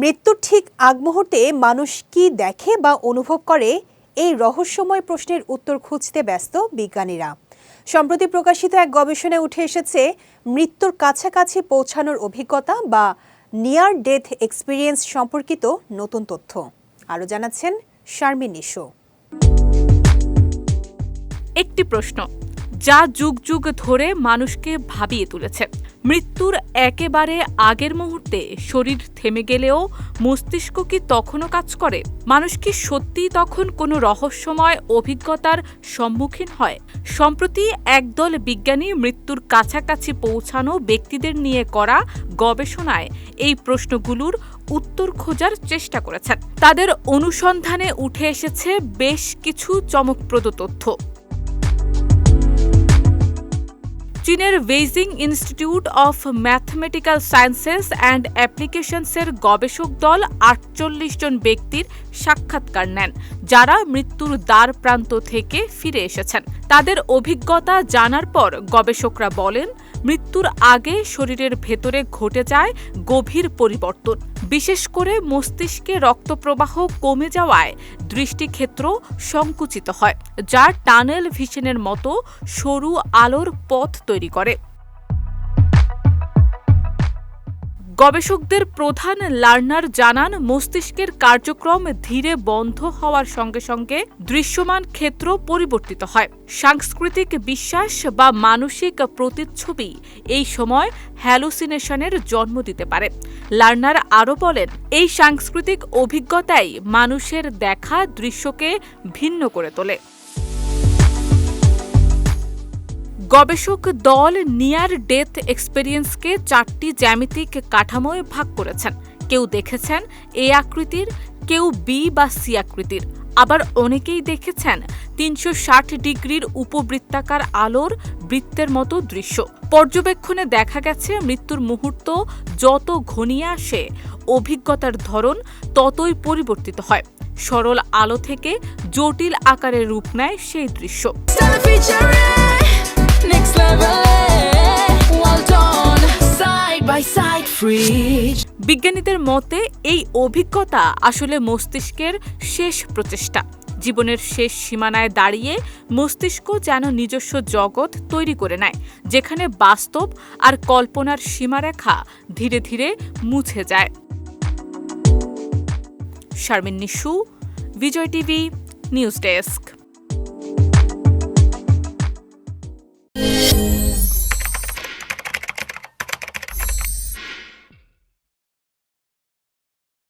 মৃত্যুর ঠিক আগ মুহূর্তে মানুষ কি দেখে বা অনুভব করে, এই রহস্যময় প্রশ্নের উত্তর খুঁজতে ব্যস্ত বিজ্ঞানীরা। সম্প্রতি প্রকাশিত এক গবেষণায় উঠে এসেছে, মৃত্যুর কাছাকাছি পৌঁছানোর অভিজ্ঞতা বা নিয়ার ডেথ এক্সপিরিয়েন্স সম্পর্কিত নতুন তথ্য। আরও জানাচ্ছেন শারমিন নিশো। একটি প্রশ্ন যা যুগ যুগ ধরে মানুষকে ভাবিয়ে তুলেছে। মৃত্যুর একেবারে আগের মুহূর্তে শরীর থেমে গেলেও মস্তিষ্ক কি তখনও কাজ করে? মানুষ কি সত্যিই তখন কোনো রহস্যময় অভিজ্ঞতার সম্মুখীন হয়? সম্প্রতি একদল বিজ্ঞানী মৃত্যুর কাছাকাছি পৌঁছানো ব্যক্তিদের নিয়ে করা গবেষণায় এই প্রশ্নগুলোর উত্তর খোঁজার চেষ্টা করেছেন। তাদের অনুসন্ধানে উঠে এসেছে বেশ কিছু চমকপ্রদ তথ্য। চীনের Beijing institute of mathematical sciences and অ্যাপ্লিকেশনসের গবেষক দল আটচল্লিশ জন ব্যক্তির সাক্ষাৎকার নেন, যারা মৃত্যুর দ্বার প্রান্ত থেকে ফিরে এসেছেন। তাদের অভিজ্ঞতা জানার পর গবেষকরা বলেন মৃত্যুর আগে শরীরের ভেতরে ঘটে যায় গভীর পরিবর্তন। বিশেষ করে মস্তিষ্কে রক্তপ্রবাহ কমে যাওয়ায় দৃষ্টিক্ষেত্র সংকুচিত হয় যা টানেল ভিশনের মতো সরু আলোর পথ তৈরি করে। গবেষকদের প্রধান লার্নার জানান, মস্তিষ্কের কার্যক্রম ধীরে বন্ধ হওয়ার সঙ্গে সঙ্গে দৃশ্যমান ক্ষেত্র পরিবর্তিত হয়। সাংস্কৃতিক বিশ্বাস বা মানসিক প্রতিচ্ছবি এই সময় হ্যালুসিনেশনের জন্ম দিতে পারে। লার্নার আরও বলেন, এই সাংস্কৃতিক অভিজ্ঞতাই মানুষের দেখা দৃশ্যকে ভিন্ন করে তোলে। গবেষক দল নিয়ার ডেথ এক্সপেরিয়েন্সকে চারটি জ্যামিতিক কাঠামোয় ভাগ করেছেন। কেউ দেখেছেন এ আকৃতির, কেউ বি বা সি আকৃতির। আবার অনেকেই দেখেছেন তিনশো ষাট ডিগ্রির উপবৃত্তাকার আলোর বৃত্তের মতো দৃশ্য। পর্যবেক্ষণে দেখা গেছে মৃত্যুর মুহূর্ত যত ঘনিয়ে আসে, অভিজ্ঞতার ধরন ততই পরিবর্তিত হয়। সরল আলো থেকে জটিল আকারে রূপ নেয় সেই দৃশ্য। বিজ্ঞানীদের মতে, এই অভিজ্ঞতা আসলে মস্তিষ্কের শেষ প্রচেষ্টা। জীবনের শেষ সীমানায় দাঁড়িয়ে মস্তিষ্ক যেন নিজস্ব জগৎ তৈরি করে নেয়, যেখানে বাস্তব আর কল্পনার সীমারেখা ধীরে ধীরে মুছে যায়। Sharmin Nishu, Bijoy TV, news desk.